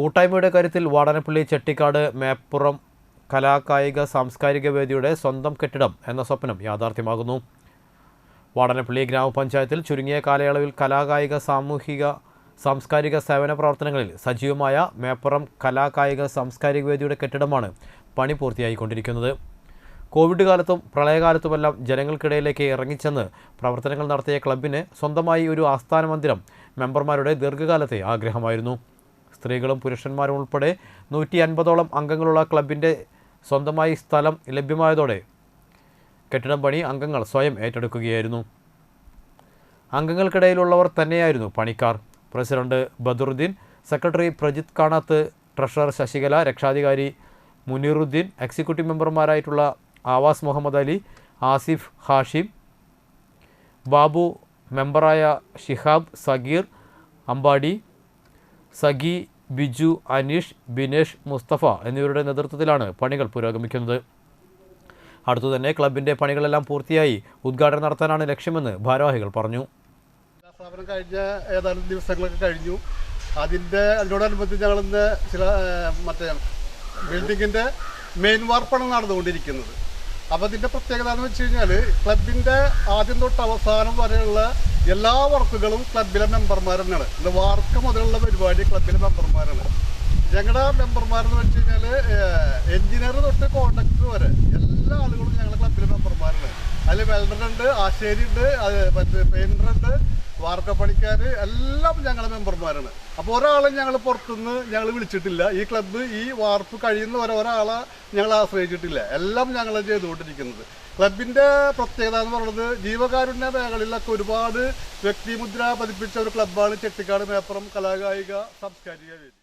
കൂട്ടായ്മയുടെ കാര്യത്തിൽ വാടനപ്പള്ളി ചെട്ടിക്കാട് മേപ്പുറം കലാകായിക സാംസ്കാരിക വേദിയുടെ സ്വന്തം കെട്ടിടം എന്ന സ്വപ്നം യാഥാർത്ഥ്യമാകുന്നു. വാടനപ്പള്ളി ഗ്രാമപഞ്ചായത്തിൽ ചുരുങ്ങിയ കാലയളവിൽ കലാകായിക സാമൂഹിക സാംസ്കാരിക സേവന പ്രവർത്തനങ്ങളിൽ സജീവമായ മേപ്പുറം കലാകായിക സാംസ്കാരിക വേദിയുടെ കെട്ടിടമാണ് പണി പൂർത്തിയായിക്കൊണ്ടിരിക്കുന്നത്. കോവിഡ് കാലത്തും പ്രളയകാലത്തുമെല്ലാം ജനങ്ങൾക്കിടയിലേക്ക് ഇറങ്ങിച്ചെന്ന് പ്രവർത്തനങ്ങൾ നടത്തിയ ക്ലബിന് സ്വന്തമായി ഒരു ആസ്ഥാന മന്ദിരം മെമ്പർമാരുടെ ദീർഘകാലത്തെ ആഗ്രഹമായിരുന്നു. സ്ത്രീകളും പുരുഷന്മാരും ഉൾപ്പെടെ നൂറ്റി അൻപതോളം അംഗങ്ങളുള്ള ക്ലബിന്റെ സ്വന്തമായി സ്ഥലം ലഭ്യമായതോടെ കെട്ടിടം പണി അംഗങ്ങൾ സ്വയം ഏറ്റെടുക്കുകയായിരുന്നു. അംഗങ്ങൾക്കിടയിലുള്ളവർ തന്നെയായിരുന്നു പണിക്കാർ. President Badaruddin secretary Prajith Kanath treasurer Sasikala രക്ഷാധികാരി മുനീറുദ്ദീൻ എക്സിക്യൂട്ടീവ് മെമ്പർമാരായിട്ടുള്ള ആവാസ് മുഹമ്മദ് അലി ആസിഫ് ഹാഷിം ബാബു മെമ്പറായ ഷിഹാബ് സഗീർ അമ്പാടി സഗി ബിജു അനീഷ് ബിനേഷ് മുസ്തഫ എന്നിവരുടെ നേതൃത്വത്തിലാണ് പണികൾ പുരോഗമിക്കുന്നത്. അടുത്തുതന്നെ ക്ലബിന്റെ പണികളെല്ലാം പൂർത്തിയായി ഉദ്ഘാടനം നടത്താനാണ് ലക്ഷ്യമെന്ന് ഭാരവാഹികൾ പറഞ്ഞു. സ്ഥാപനം കഴിഞ്ഞ ഏതാനും ദിവസങ്ങളൊക്കെ കഴിഞ്ഞു. അതിന്റെ അതിനോടനുബന്ധിച്ച് ഞങ്ങളിന്ന് ചില മറ്റേ ബിൽഡിങ്ങിന്റെ മെയിൻ വാർപ്പാണ് നടന്നുകൊണ്ടിരിക്കുന്നത്. അപ്പോൾ അതിന്റെ പ്രത്യേകത എന്ന് വെച്ച് കഴിഞ്ഞാൽ ക്ലബിന്റെ ആദ്യം തൊട്ട് അവസാനം വരെയുള്ള എല്ലാ വർക്കുകളും ക്ലബിലെ മെമ്പർമാർ തന്നെയാണ്. വാർക്ക് മുതലുള്ള പരിപാടി ക്ലബിലെ മെമ്പർമാരാണ് ഞങ്ങളുടെ മെമ്പർമാരെന്ന് വെച്ച് കഴിഞ്ഞാൽ എഞ്ചിനീയർ തൊട്ട് കോൺട്രാക്ടർ വരെ എല്ലാ ആളുകളും ഞങ്ങളുടെ ക്ലബിലെ മെമ്പർമാരാണ്. അതിൽ വെൽഡർ ഉണ്ട് ആശേരി ഉണ്ട് അത് മറ്റേ പെയിന്റർ ഉണ്ട് വാർക്കപ്പണിക്കാർ എല്ലാം ഞങ്ങളുടെ മെമ്പർമാരാണ്. അപ്പോൾ ഒരാളെ ഞങ്ങൾ പുറത്തുനിന്ന് ഞങ്ങൾ വിളിച്ചിട്ടില്ല. ഈ ക്ലബ്ബ് ഈ വാർപ്പ് കഴിയുന്ന വരെ ഒരാളെ ഞങ്ങൾ ആശ്രയിച്ചിട്ടില്ല. എല്ലാം ഞങ്ങൾ ചെയ്തുകൊണ്ടിരിക്കുന്നത്. ക്ലബിന്റെ പ്രത്യേകത എന്ന് പറയുന്നത് ജീവകാരുണ്യ മേഖലയിലൊക്കെ ഒരുപാട് വ്യക്തിമുദ്ര പതിപ്പിച്ച ഒരു ക്ലബ്ബാണ് ചെട്ടിക്കാട് മേപ്പുറം കലാകായിക സാംസ്കാരിക വേദി.